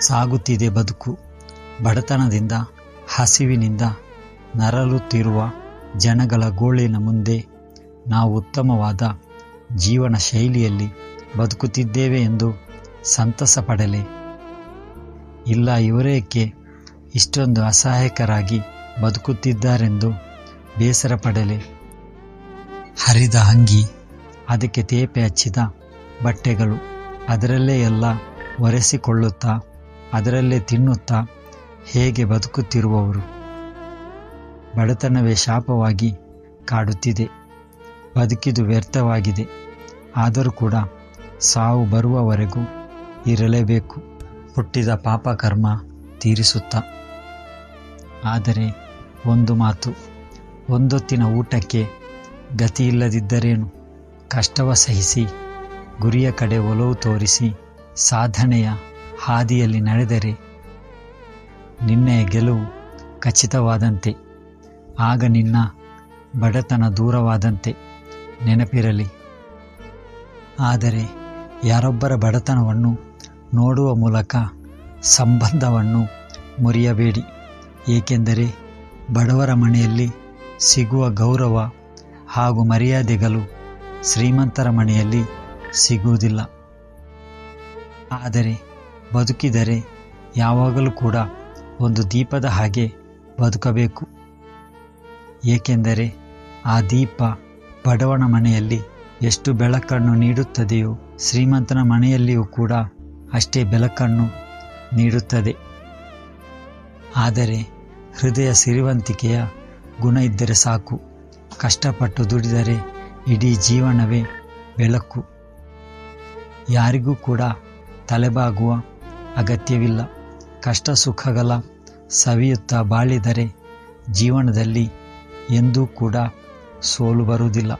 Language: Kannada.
ಸಾಗುತ್ತಿದೆ ಬದುಕು. ಬಡತನದಿಂದ, ಹಸಿವಿನಿಂದ ನರಳುತ್ತಿರುವ ಜನಗಳ ಗೋಳಿನ ಮುಂದೆ ನಾವು ಉತ್ತಮವಾದ ಜೀವನ ಶೈಲಿಯಲ್ಲಿ ಬದುಕುತ್ತಿದ್ದೇವೆ ಎಂದು ಸಂತಸ ಪಡಲೆ. ಇಲ್ಲ, ಇವರೇಕೆ ಇಷ್ಟೊಂದು ಅಸಹಾಯಕರಾಗಿ ಬದುಕುತ್ತಿದ್ದಾರೆಂದು ಬೇಸರ ಪಡಲೆ. ಹರಿದ ಅಂಗಿ, ಅದಕ್ಕೆ ತೇಪೆ ಹಚ್ಚಿದ ಬಟ್ಟೆಗಳು ಅದರಲ್ಲೇ ಎಲ್ಲ ಒರೆಸಿಕೊಳ್ಳುತ್ತಾ ಅದರಲ್ಲೇ ತಿನ್ನುತ್ತಾ ಹೇಗೆ ಬದುಕುತ್ತಿರುವವರು? ಬಡತನವೇ ಶಾಪವಾಗಿ ಕಾಡುತ್ತಿದೆ. ಬದುಕಿದು ವ್ಯರ್ಥವಾಗಿದೆ. ಆದರೂ ಕೂಡ ಸಾವು ಬರುವವರೆಗೂ ಇರಲೇಬೇಕು. ಹುಟ್ಟಿದ ಪಾಪ ಕರ್ಮ ತೀರಿಸುತ್ತಾ. ಆದರೆ ಒಂದು ಮಾತು ಒಂದೊತ್ತಿನ ಊಟಕ್ಕೆ ಗತಿಯಿಲ್ಲದಿದ್ದರೇನು? ಕಷ್ಟವ ಸಹಿಸಿ, ಗುರಿಯ ಕಡೆ ಒಲವು ತೋರಿಸಿ ಸಾಧನೆಯ ಹಾದಿಯಲ್ಲಿ ನಡೆದರೆ ನಿನ್ನೆಯ ಗೆಲುವು ಖಚಿತವಾದಂತೆ, ಆಗ ನಿನ್ನ ಬಡತನ ದೂರವಾದಂತೆ ನೆನಪಿರಲಿ. ಆದರೆ ಯಾರೊಬ್ಬರ ಬಡತನವನ್ನು ನೋಡುವ ಮೂಲಕ ಸಂಬಂಧವನ್ನು ಮುರಿಯಬೇಡಿ, ಏಕೆಂದರೆ ಬಡವರ ಮನೆಯಲ್ಲಿ ಸಿಗುವ ಗೌರವ ಹಾಗೂ ಮರ್ಯಾದೆಗಳು ಶ್ರೀಮಂತರ ಮನೆಯಲ್ಲಿ ಸಿಗುವುದಿಲ್ಲ. ಆದರೆ ಬದುಕಿದರೆ ಯಾವಾಗಲೂ ಕೂಡ ಒಂದು ದೀಪದ ಹಾಗೆ ಬದುಕಬೇಕು. ಏಕೆಂದರೆ ಆ ದೀಪ ಬಡವನ ಮನೆಯಲ್ಲಿ ಎಷ್ಟು ಬೆಳಕನ್ನು ನೀಡುತ್ತದೆಯೋ ಶ್ರೀಮಂತನ ಮನೆಯಲ್ಲಿಯೂ ಕೂಡ ಅಷ್ಟೇ ಬೆಳಕನ್ನು ನೀಡುತ್ತದೆ. ಆದರೆ ಹೃದಯ ಸಿರಿವಂತಿಕೆಯ ಗುಣ ಇದ್ದರೆ ಸಾಕು. ಕಷ್ಟಪಟ್ಟು ದುಡಿದರೆ ಇಡೀ ಜೀವನವೇ ಬೆಳಕು. ಯಾರಿಗೂ ಕೂಡ ತಲೆಬಾಗುವ ಅಗತ್ಯವಿಲ್ಲ. ಕಷ್ಟ ಸುಖಗಳ ಸವಿಯುತ್ತಾ ಬಾಳಿದರೆ ಜೀವನದಲ್ಲಿ ಎಂದೂ ಕೂಡ ಸೋಲು ಬರುವುದಿಲ್ಲ.